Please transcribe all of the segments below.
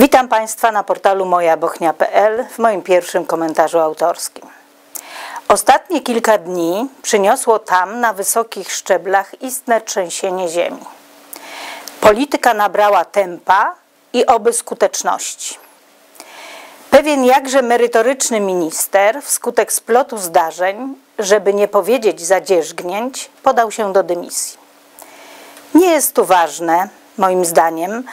Witam Państwa na portalu mojabochnia.pl w moim pierwszym komentarzu autorskim. Ostatnie kilka dni przyniosło tam na wysokich szczeblach istne trzęsienie ziemi. Polityka nabrała tempa i oby skuteczności. Pewien jakże merytoryczny minister wskutek splotu zdarzeń, żeby nie powiedzieć zadzierzgnięć, podał się do dymisji. Nie jest tu ważne, moim zdaniem,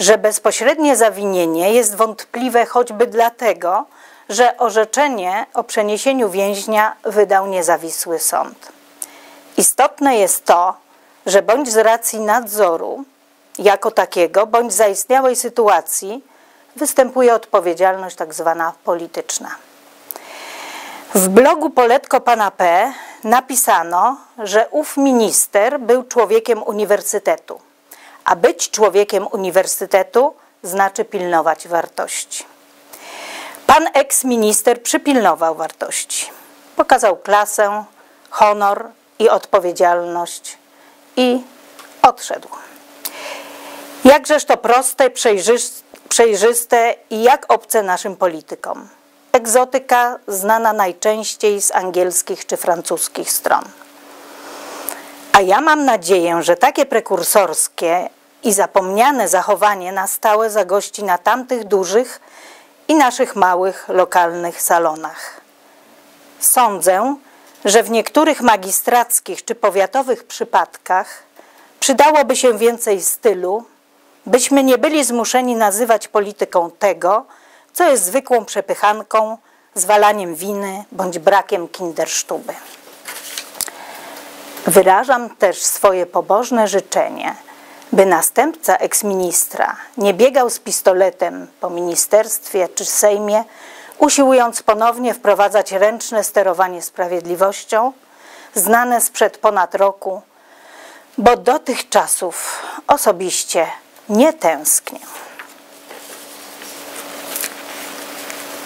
że bezpośrednie zawinienie jest wątpliwe choćby dlatego, że orzeczenie o przeniesieniu więźnia wydał niezawisły sąd. Istotne jest to, że bądź z racji nadzoru jako takiego, bądź zaistniałej sytuacji występuje odpowiedzialność tak zwana polityczna. W blogu Poletko Pana P napisano, że ów minister był człowiekiem uniwersytetu a być człowiekiem uniwersytetu znaczy pilnować wartości. Pan eks-minister przypilnował wartości. Pokazał klasę, honor i odpowiedzialność i odszedł. Jakżeż to proste, przejrzyste i jak obce naszym politykom. Egzotyka znana najczęściej z angielskich czy francuskich stron. A ja mam nadzieję, że takie prekursorskie i zapomniane zachowanie na stałe zagości na tamtych dużych i naszych małych, lokalnych salonach. Sądzę, że w niektórych magistrackich czy powiatowych przypadkach przydałoby się więcej stylu, byśmy nie byli zmuszeni nazywać polityką tego, co jest zwykłą przepychanką, zwalaniem winy bądź brakiem kindersztuby. Wyrażam też swoje pobożne życzenie – by następca eksministra nie biegał z pistoletem po ministerstwie czy Sejmie, usiłując ponownie wprowadzać ręczne sterowanie sprawiedliwością, znane sprzed ponad roku, bo do tych czasów osobiście nie tęsknię.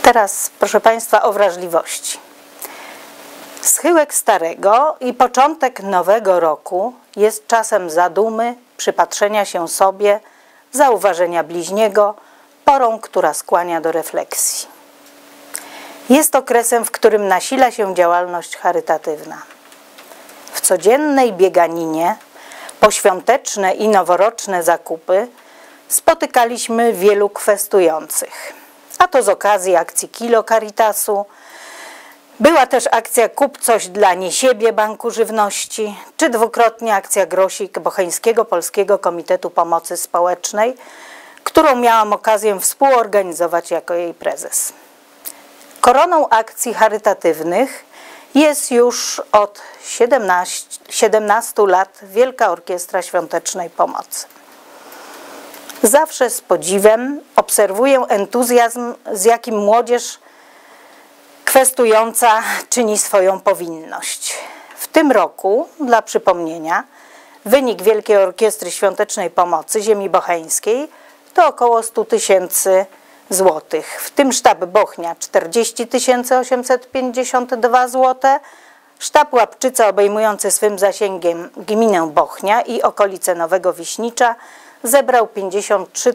Teraz, proszę Państwa, o wrażliwości. Schyłek starego i początek nowego roku jest czasem zadumy, przypatrzenia się sobie, zauważenia bliźniego, porą, która skłania do refleksji. Jest okresem, w którym nasila się działalność charytatywna. W codziennej bieganinie, poświąteczne i noworoczne zakupy spotykaliśmy wielu kwestujących. A to z okazji akcji Kilo Caritasu, była też akcja Kup coś dla nie siebie Banku Żywności, czy dwukrotnie akcja Grosik Bocheńskiego Polskiego Komitetu Pomocy Społecznej, którą miałam okazję współorganizować jako jej prezes. Koroną akcji charytatywnych jest już od 17, 17 lat Wielka Orkiestra Świątecznej Pomocy. Zawsze z podziwem obserwuję entuzjazm, z jakim młodzież kwestująca czyni swoją powinność. W tym roku, dla przypomnienia, wynik Wielkiej Orkiestry Świątecznej Pomocy Ziemi Bocheńskiej to około 100 tysięcy złotych. W tym sztab Bochnia 40 852 zł, sztab Łapczyca obejmujący swym zasięgiem gminę Bochnia i okolice Nowego Wiśnicza zebrał 53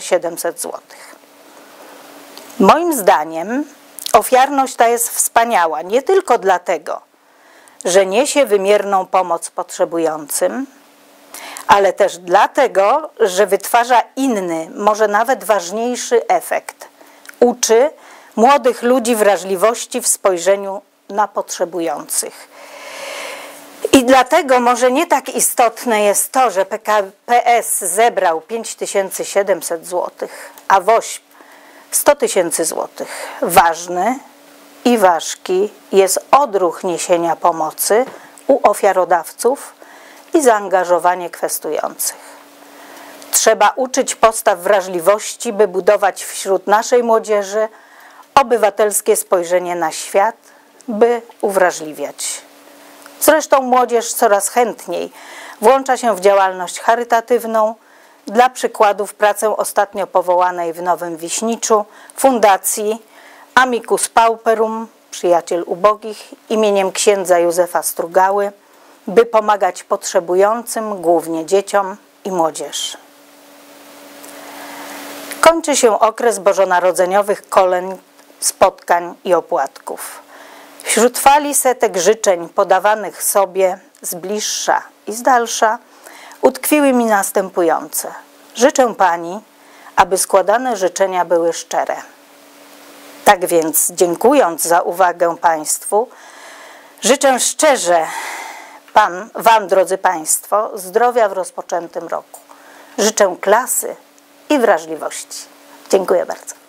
700 zł. Moim zdaniem Ofiarność ta jest wspaniała nie tylko dlatego, że niesie wymierną pomoc potrzebującym, ale też dlatego, że wytwarza inny, może nawet ważniejszy efekt. Uczy młodych ludzi wrażliwości w spojrzeniu na potrzebujących. I dlatego może nie tak istotne jest to, że PKPS zebrał 5700 zł, a WOŚP 100 tysięcy złotych. Ważny i ważki jest odruch niesienia pomocy u ofiarodawców i zaangażowanie kwestujących. Trzeba uczyć postaw wrażliwości, by budować wśród naszej młodzieży obywatelskie spojrzenie na świat, by uwrażliwiać. Zresztą młodzież coraz chętniej włącza się w działalność charytatywną, dla przykładów pracę ostatnio powołanej w Nowym Wiśniczu Fundacji Amicus Pauperum, przyjaciel ubogich, imieniem księdza Józefa Strugały, by pomagać potrzebującym, głównie dzieciom i młodzieży. kończy się okres bożonarodzeniowych kolęd, spotkań i opłatków. Wśród fali setek życzeń podawanych sobie z bliższa i z dalsza utkwiły mi następujące. Życzę Pani, aby składane życzenia były szczere. Tak więc, dziękując za uwagę Państwu, życzę szczerze Pan, Wam, drodzy Państwo, zdrowia w rozpoczętym roku. Życzę klasy i wrażliwości. Dziękuję bardzo.